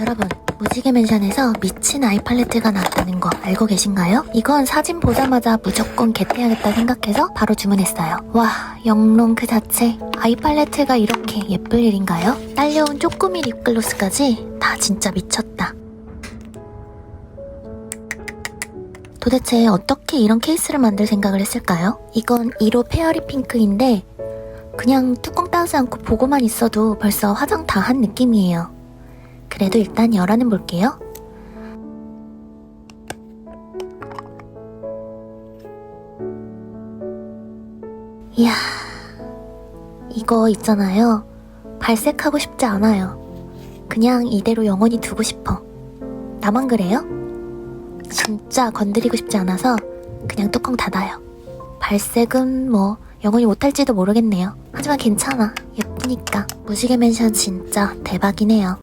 여러분, 무지개 맨션에서 미친 아이 팔레트가 나왔다는 거 알고 계신가요? 이건 사진 보자마자 무조건 겟해야겠다 생각해서 바로 주문했어요. 와, 영롱 그 자체. 아이 팔레트가 이렇게 예쁠 일인가요? 딸려온 쪼꼬미 립글로스까지 다 진짜 미쳤다. 도대체 어떻게 이런 케이스를 만들 생각을 했을까요? 이건 1호 페어리 핑크인데 그냥 뚜껑 따지 않고 보고만 있어도 벌써 화장 다 한 느낌이에요. 그래도 일단 열어는 볼게요. 이야, 이거 있잖아요. 발색하고 싶지 않아요. 그냥 이대로 영원히 두고 싶어. 나만 그래요? 진짜 건드리고 싶지 않아서 그냥 뚜껑 닫아요. 발색은 뭐 영원히 못할지도 모르겠네요. 하지만 괜찮아. 예쁘니까. 무지개 맨션 진짜 대박이네요.